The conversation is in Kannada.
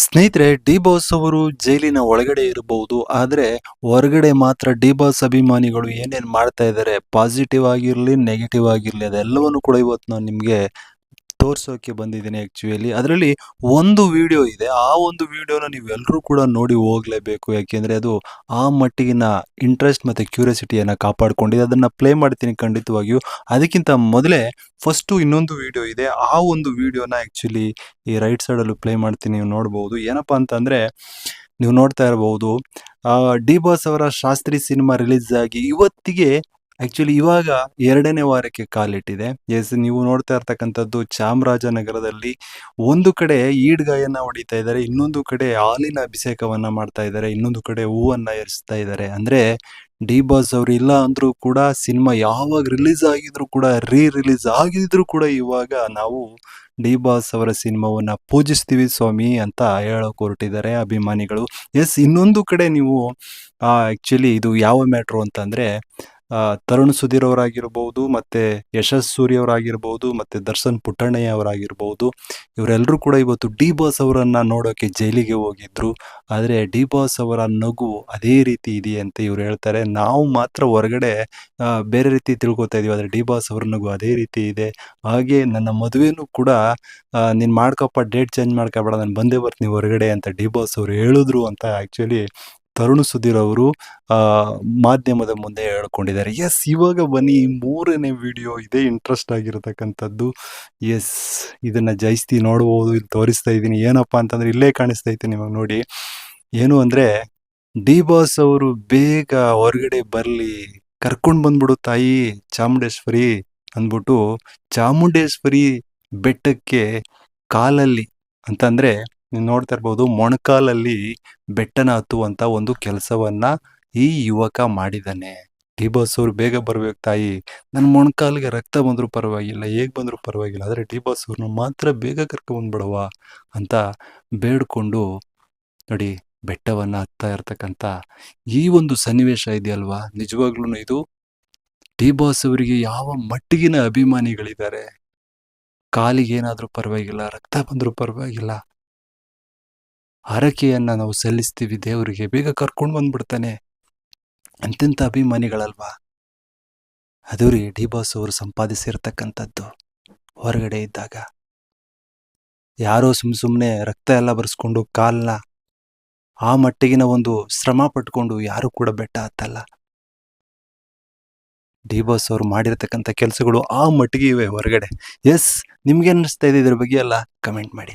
ಸ್ನೇಹಿತರೆ, ಡಿ ಬಾಸ್ ಅವರು ಜೈಲಿನ ಒಳಗಡೆ ಇರಬಹುದು, ಆದ್ರೆ ಹೊರಗಡೆ ಮಾತ್ರ ಡಿ ಬಾಸ್ ಅಭಿಮಾನಿಗಳು ಏನೇನ್ ಮಾಡ್ತಾ ಇದ್ದಾರೆ ಪಾಸಿಟಿವ್ ಆಗಿರ್ಲಿ ನೆಗೆಟಿವ್ ಆಗಿರ್ಲಿ, ಅದೆಲ್ಲವನ್ನು ಕೂಡ ಇವತ್ತು ನಾನು ನಿಮ್ಗೆ ತೋರ್ಸೋಕೆ ಬಂದಿದ್ದೀನಿ ಆ್ಯಕ್ಚುಲಿ ಅದರಲ್ಲಿ ಒಂದು ವಿಡಿಯೋ ಇದೆ. ಆ ಒಂದು ವಿಡಿಯೋನ ನೀವೆಲ್ಲರೂ ಕೂಡ ನೋಡಿ ಹೋಗಲೇಬೇಕು. ಯಾಕೆಂದರೆ ಅದು ಆ ಮಟ್ಟಿಗಿನ ಇಂಟ್ರೆಸ್ಟ್ ಮತ್ತು ಕ್ಯೂರಿಯಾಸಿಟಿಯನ್ನು ಕಾಪಾಡಿಕೊಂಡಿದೆ. ಅದನ್ನು ಪ್ಲೇ ಮಾಡ್ತೀನಿ ಖಂಡಿತವಾಗಿಯೂ. ಅದಕ್ಕಿಂತ ಮೊದಲೇ ಫಸ್ಟು ಇನ್ನೊಂದು ವಿಡಿಯೋ ಇದೆ. ಆ ಒಂದು ವಿಡಿಯೋನ ಆ್ಯಕ್ಚುಲಿ ಈ ರೈಟ್ ಸೈಡಲ್ಲೂ ಪ್ಲೇ ಮಾಡ್ತೀನಿ. ನೀವು ನೋಡ್ಬೋದು. ಏನಪ್ಪ ಅಂತಂದರೆ ನೀವು ನೋಡ್ತಾ ಇರಬಹುದು ಡಿ ಬಾಸ್ ಅವರ ಶಾಸ್ತ್ರಿ ಸಿನಿಮಾ ರಿಲೀಸ್ ಆಗಿ ಇವತ್ತಿಗೆ ಆಕ್ಚುಲಿ ಇವಾಗ ಎರಡನೇ ವಾರಕ್ಕೆ ಕಾಲಿಟ್ಟಿದೆ ಎಸ್ ನೀವು ನೋಡ್ತಾ ಇರ್ತಕ್ಕಂಥದ್ದು ಚಾಮರಾಜನಗರದಲ್ಲಿ ಒಂದು ಕಡೆ ಈಡ್ಗಾಯನ್ನ ಹೊಡಿತಾ ಇದ್ದಾರೆ, ಇನ್ನೊಂದು ಕಡೆ ಹಾಲಿನ ಅಭಿಷೇಕವನ್ನ ಮಾಡ್ತಾ ಇದ್ದಾರೆ, ಇನ್ನೊಂದು ಕಡೆ ಹೂವನ್ನ ಏರಿಸ್ತಾ ಇದ್ದಾರೆ. ಅಂದ್ರೆ ಡಿ ಬಾಸ್ ಅವರು ಇಲ್ಲ ಅಂದ್ರೂ ಕೂಡ ಸಿನಿಮಾ ಯಾವಾಗ ರಿಲೀಸ್ ಆಗಿದ್ರು ಕೂಡ ರೀ ರಿಲೀಸ್ ಆಗಿದ್ರು ಕೂಡ ಇವಾಗ ನಾವು ಡಿ ಬಾಸ್ ಅವರ ಸಿನಿಮಾವನ್ನ ಪೂಜಿಸ್ತೀವಿ ಸ್ವಾಮಿ ಅಂತ ಹೇಳೋಕೆ ಹೊರಟಿದ್ದಾರೆ ಅಭಿಮಾನಿಗಳು. ಎಸ್ ಇನ್ನೊಂದು ಕಡೆ ನೀವು ಆಕ್ಚುಲಿ ಇದು ಯಾವ ಮ್ಯಾಟ್ರು ಅಂತಂದ್ರೆ ತರುಣ್ ಸುಧೀರ್ ಅವರಾಗಿರ್ಬೋದು ಮತ್ತೆ ಯಶಸ್ ಸೂರ್ಯ ಅವರಾಗಿರ್ಬೋದು ಮತ್ತೆ ದರ್ಶನ್ ಪುಟ್ಟಣ್ಣಯ್ಯ ಅವರಾಗಿರ್ಬೋದು ಇವರೆಲ್ಲರೂ ಕೂಡ ಇವತ್ತು ಡಿ ಬಾಸ್ ಅವರನ್ನ ನೋಡೋಕೆ ಜೈಲಿಗೆ ಹೋಗಿದ್ರು. ಆದರೆ ಡಿ ಬಾಸ್ ಅವರ ನಗು ಅದೇ ರೀತಿ ಇದೆ ಅಂತ ಇವ್ರು ಹೇಳ್ತಾರೆ. ನಾವು ಮಾತ್ರ ಹೊರಗಡೆ ಬೇರೆ ರೀತಿ ತಿಳ್ಕೊತಾ ಇದೀವಿ, ಆದರೆ ಡಿ ಬಾಸ್ ಅವರ ನಗು ಅದೇ ರೀತಿ ಇದೆ. ಹಾಗೆ ನನ್ನ ಮದುವೆನೂ ಕೂಡ ನೀನು ಮಾಡ್ಕೊಪ್ಪ, ಡೇಟ್ ಚೇಂಜ್ ಮಾಡ್ಕೊಬೇಡ, ನಾನು ಬಂದೇ ಬರ್ತೀನಿ ಹೊರಗಡೆ ಅಂತ ಡಿ ಬಾಸ್ ಅವರು ಹೇಳಿದ್ರು ಅಂತ ಆಕ್ಚುಲಿ ತರುಣ್ ಸುಧೀರ್ ಅವರು ಮಾಧ್ಯಮದ ಮುಂದೆ ಹೇಳ್ಕೊಂಡಿದ್ದಾರೆ. ಎಸ್ ಇವಾಗ ಬನ್ನಿ, ಮೂರನೇ ವಿಡಿಯೋ ಇದೇ ಇಂಟ್ರೆಸ್ಟ್ ಆಗಿರತಕ್ಕಂಥದ್ದು. ಎಸ್ ಇದನ್ನ ಜೈಸ್ತಿ ನೋಡ್ಬೋದು, ಇಲ್ಲಿ ತೋರಿಸ್ತಾ ಇದ್ದೀನಿ. ಏನಪ್ಪಾ ಅಂತಂದ್ರೆ, ಇಲ್ಲೇ ಕಾಣಿಸ್ತಾ ಇತ್ತು ನಿಮಗೆ ನೋಡಿ. ಏನು ಅಂದ್ರೆ ಡಿ ಬಾಸ್ ಅವರು ಬೇಗ ಹೊರಗಡೆ ಬರಲಿ, ಕರ್ಕೊಂಡು ಬಂದ್ಬಿಡು ತಾಯಿ ಚಾಮುಂಡೇಶ್ವರಿ ಅಂದ್ಬಿಟ್ಟು ಚಾಮುಂಡೇಶ್ವರಿ ಬೆಟ್ಟಕ್ಕೆ ಕಾಲಲ್ಲಿ, ಅಂತಂದ್ರೆ ನೀವು ನೋಡ್ತಾ ಇರ್ಬೋದು, ಮೊಣಕಾಲಲ್ಲಿ ಬೆಟ್ಟನ ಹತ್ತುವಂತ ಒಂದು ಕೆಲಸವನ್ನ ಈ ಯುವಕ ಮಾಡಿದ್ದಾನೆ ಡಿ ಬೇಗ ಬರ್ಬೇಕು ತಾಯಿ. ನನ್ನ ಮೊಣಕಾಲಿಗೆ ರಕ್ತ ಬಂದರೂ ಪರವಾಗಿಲ್ಲ, ಹೇಗೆ ಬಂದರೂ ಪರವಾಗಿಲ್ಲ, ಆದರೆ ಡಿ ಮಾತ್ರ ಬೇಗ ಕರ್ಕೊಂಡ್ ಬಂದ್ಬಿಡವ ಅಂತ ಬೇಡ್ಕೊಂಡು ನೋಡಿ ಬೆಟ್ಟವನ್ನ ಹತ್ತಾ ಇರ್ತಕ್ಕಂಥ ಈ ಒಂದು ಸನ್ನಿವೇಶ ಇದೆಯಲ್ವಾ? ನಿಜವಾಗ್ಲೂ ಇದು? ಡಿ ಬಾಸ್ ಅವರಿಗೆ ಯಾವ ಮಟ್ಟಿಗಿನ ಅಭಿಮಾನಿಗಳಿದ್ದಾರೆ? ಕಾಲಿಗೆ ಏನಾದರೂ ಪರವಾಗಿಲ್ಲ, ರಕ್ತ ಬಂದರೂ ಪರವಾಗಿಲ್ಲ ಹರಕೆಯನ್ನ ನಾವು ಸಲ್ಲಿಸ್ತೀವಿ, ದೇವರಿಗೆ ಬೇಗ ಕರ್ಕೊಂಡು ಬಂದ್ಬಿಡ್ತಾನೆ ಅಂತಿಂಥ ಅಭಿಮಾನಿಗಳಲ್ವಾ? ಅದು ರೀ ಡಿ ಬಾಸ್ ಅವರು ಸಂಪಾದಿಸಿರ್ತಕ್ಕಂಥದ್ದು ಹೊರಗಡೆ ಇದ್ದಾಗ. ಯಾರೋ ಸುಮ್ ಸುಮ್ಮನೆ ರಕ್ತ ಎಲ್ಲ ಬರ್ಸ್ಕೊಂಡು ಕಾಲನ್ನ ಆ ಮಟ್ಟಿಗಿನ ಒಂದು ಶ್ರಮ ಪಟ್ಕೊಂಡು ಯಾರು ಕೂಡ ಬೆಟ್ಟ ಹತ್ತಲ್ಲ. ಡಿ ಬಾಸ್ ಅವರು ಮಾಡಿರ್ತಕ್ಕಂಥ ಕೆಲಸಗಳು ಆ ಮಟ್ಟಿಗೆ ಇವೆ ಹೊರಗಡೆ. ಎಸ್, ನಿಮ್ಗೆ ಅನ್ನಿಸ್ತಾ ಇದೆ ಇದ್ರ ಬಗ್ಗೆ ಎಲ್ಲ ಕಮೆಂಟ್ ಮಾಡಿ.